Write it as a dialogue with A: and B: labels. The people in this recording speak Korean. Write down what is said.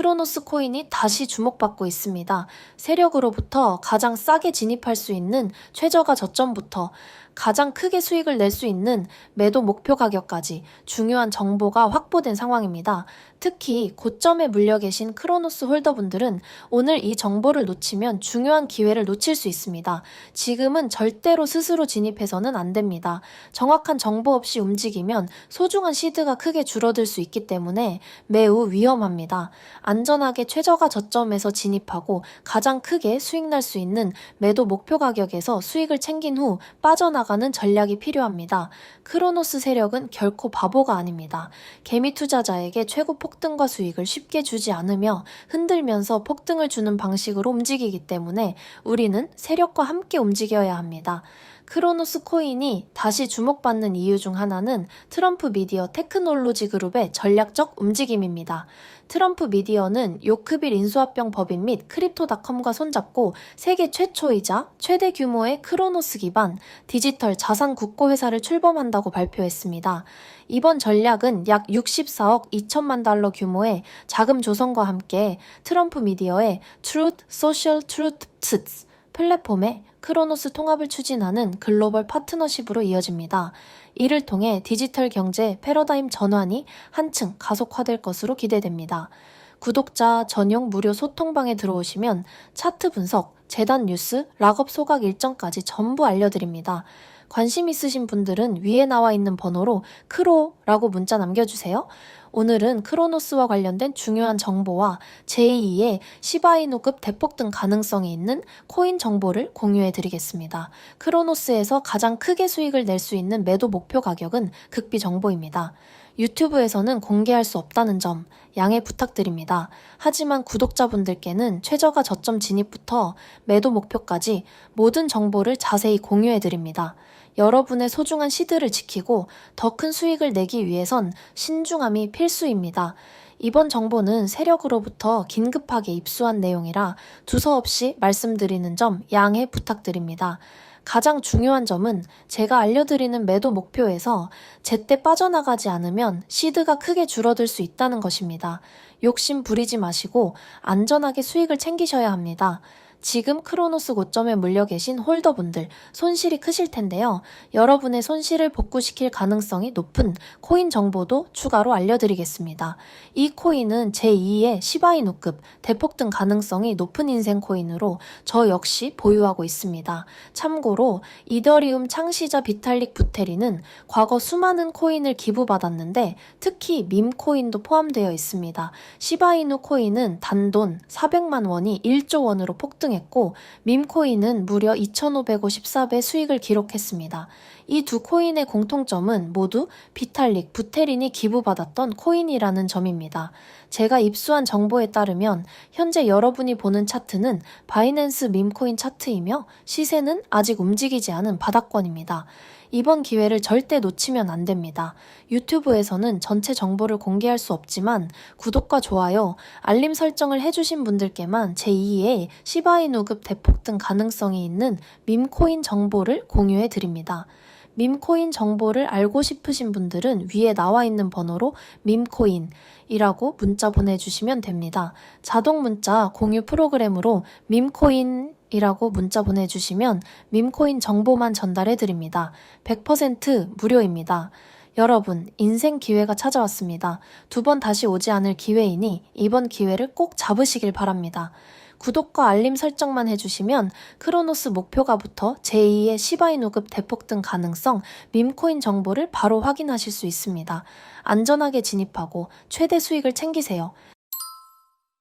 A: 크로노스 코인이 다시 주목받고 있습니다. 세력으로부터 가장 싸게 진입할 수 있는 최저가 저점부터 가장 크게 수익을 낼 수 있는 매도 목표 가격까지 중요한 정보가 확보된 상황입니다. 특히 고점에 물려 계신 크로노스 홀더분들은 오늘 이 정보를 놓치면 중요한 기회를 놓칠 수 있습니다. 지금은 절대로 스스로 진입해서는 안 됩니다. 정확한 정보 없이 움직이면 소중한 시드가 크게 줄어들 수 있기 때문에 매우 위험합니다. 안전하게 최저가 저점에서 진입하고 가장 크게 수익 날 수 있는 매도 목표 가격에서 수익을 챙긴 후 빠져나가 는 전략이 필요합니다. 크로노스 세력은 결코 바보가 아닙니다. 개미 투자자에게 최고 폭등과 수익을 쉽게 주지 않으며 흔들면서 폭등을 주는 방식으로 움직이기 때문에 우리는 세력과 함께 움직여야 합니다. 크로노스 코인이 다시 주목받는 이유 중 하나는 트럼프 미디어 테크놀로지 그룹의 전략적 움직임입니다. 트럼프 미디어는 요크빌 인수합병 법인 및 크립토닷컴과 손잡고 세계 최초이자 최대 규모의 크로노스 기반 디지털 자산 국고 회사를 출범한다고 발표했습니다. 이번 전략은 약 64억 2천만 달러 규모의 자금 조성과 함께 트럼프 미디어의 Truth Social Truths 플랫폼에 크로노스 통합을 추진하는 글로벌 파트너십으로 이어집니다. 이를 통해 디지털 경제 패러다임 전환이 한층 가속화될 것으로 기대됩니다. 구독자 전용 무료 소통방에 들어오시면 차트 분석, 재단 뉴스, 락업 소각 일정까지 전부 알려드립니다. 관심 있으신 분들은 위에 나와 있는 번호로 크로라고 문자 남겨주세요. 오늘은 크로노스와 관련된 중요한 정보와 제2의 시바이누급 대폭등 가능성이 있는 코인 정보를 공유해 드리겠습니다. 크로노스에서 가장 크게 수익을 낼 수 있는 매도 목표 가격은 극비 정보입니다. 유튜브에서는 공개할 수 없다는 점 양해 부탁드립니다. 하지만 구독자분들께는 최저가 저점 진입부터 매도 목표까지 모든 정보를 자세히 공유해 드립니다. 여러분의 소중한 시드를 지키고 더 큰 수익을 내기 위해선 신중함이 필수입니다. 이번 정보는 세력으로부터 긴급하게 입수한 내용이라 두서없이 말씀드리는 점 양해 부탁드립니다. 가장 중요한 점은 제가 알려드리는 매도 목표에서 제때 빠져나가지 않으면 시드가 크게 줄어들 수 있다는 것입니다. 욕심 부리지 마시고 안전하게 수익을 챙기셔야 합니다. 지금 크로노스 고점에 물려 계신 홀더분들 손실이 크실 텐데요. 여러분의 손실을 복구시킬 가능성이 높은 코인 정보도 추가로 알려드리겠습니다. 이 코인은 제2의 시바이누급 대폭등 가능성이 높은 인생 코인으로 저 역시 보유하고 있습니다. 참고로 이더리움 창시자 비탈릭 부테리는 과거 수많은 코인을 기부받았는데 특히 밈 코인도 포함되어 있습니다. 시바이누 코인은 단돈 400만 원이 1조 원으로 폭등 했고 밈코인은 무려 2,554배 수익을 기록했습니다. 이 두 코인의 공통점은 모두 비탈릭, 부테린이 기부받았던 코인이라는 점입니다. 제가 입수한 정보에 따르면 현재 여러분이 보는 차트는 바이낸스 밈코인 차트이며 시세는 아직 움직이지 않은 바닥권입니다. 이번 기회를 절대 놓치면 안 됩니다. 유튜브에서는 전체 정보를 공개할 수 없지만 구독과 좋아요, 알림 설정을 해주신 분들께만 제2의 시바이누급 대폭등 가능성이 있는 밈코인 정보를 공유해 드립니다. 밈코인 정보를 알고 싶으신 분들은 위에 나와 있는 번호로 밈코인이라고 문자 보내주시면 됩니다. 자동 문자 공유 프로그램으로 밈코인 이라고 문자 보내주시면 밈코인 정보만 전달해 드립니다. 100% 무료입니다. 여러분, 인생 기회가 찾아왔습니다. 두 번 다시 오지 않을 기회이니 이번 기회를 꼭 잡으시길 바랍니다. 구독과 알림 설정만 해주시면 크로노스 목표가부터 제2의 시바이누급 대폭등 가능성, 밈코인 정보를 바로 확인하실 수 있습니다. 안전하게 진입하고 최대 수익을 챙기세요.